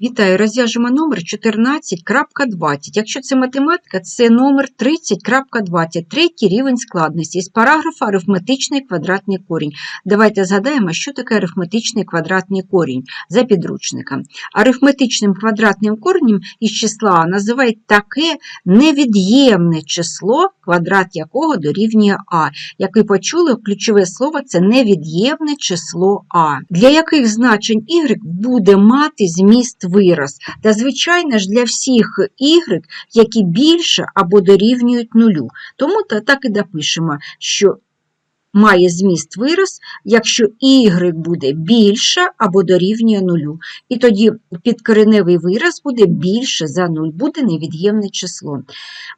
Вітаю, розв'яжемо номер 14.20. Якщо це математика, це номер 30.20, третій рівень складності з параграфа арифметичний квадратний корінь. Давайте згадаємо, що таке арифметичний квадратний корінь за підручником. Арифметичним квадратним коренем із числа називають таке невід'ємне число, квадрат якого дорівнює А. Як ви почули, ключове слово це невід'ємне число А. Для яких значень y буде мати зміст вираз. Та, звичайно ж, для всіх y, які більше або дорівнюють нулю. Тому та- так і допишемо, що має зміст вираз, якщо y буде більше або дорівнює нулю. І тоді підкореневий вираз буде більше за 0, буде невід'ємне число.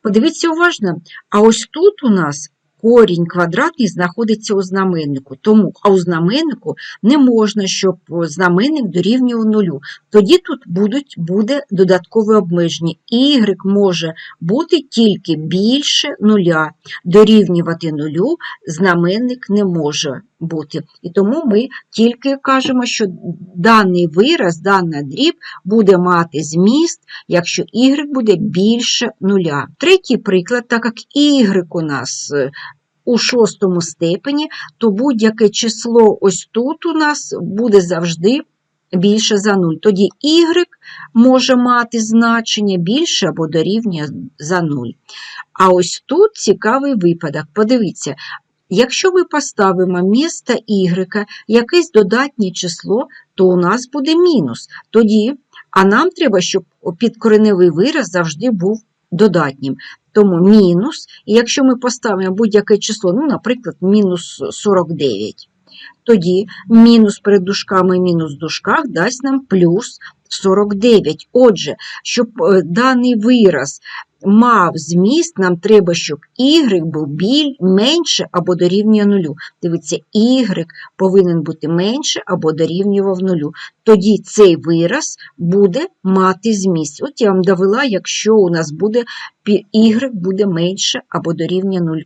Подивіться уважно, а ось тут у нас корінь квадратний знаходиться у знаменнику. Тому, а у знаменнику не можна, щоб знаменник дорівнював нулю. Тоді тут будуть, буде додаткове обмеження. Y може бути тільки більше нуля. Дорівнювати нулю знаменник не може бути. І тому ми тільки кажемо, що даний вираз, дана дріб буде мати зміст, якщо y буде більше нуля. Третій приклад, так як y у нас е, у шостому степені, то будь-яке число ось тут у нас буде завжди більше за 0. Тоді y може мати значення більше або дорівнює за 0. А ось тут цікавий випадок. Подивіться, якщо ми поставимо місто y якесь додатнє число, то у нас буде мінус. Тоді, а нам треба, щоб підкореневий вираз завжди був додатнім. Тому мінус, і якщо ми поставимо будь-яке число, ну, наприклад, мінус 49, тоді мінус перед дужками мінус в дужках дасть нам плюс 49. Отже, щоб е, даний вираз мав зміст, нам треба, щоб y був біль менше або дорівнює нулю. Дивіться, y повинен бути менше або дорівнював нулю. Тоді цей вираз буде мати зміст. От я вам довела, якщо у нас буде y буде менше або дорівнює 0.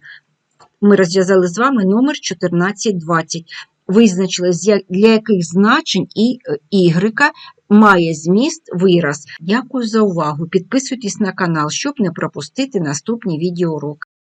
Ми розв'язали з вами номер 1420. Визначили, для яких значень і е, y має зміст вираз. Дякую за увагу. Підписуйтесь на канал, щоб не пропустити наступні відеоуроки.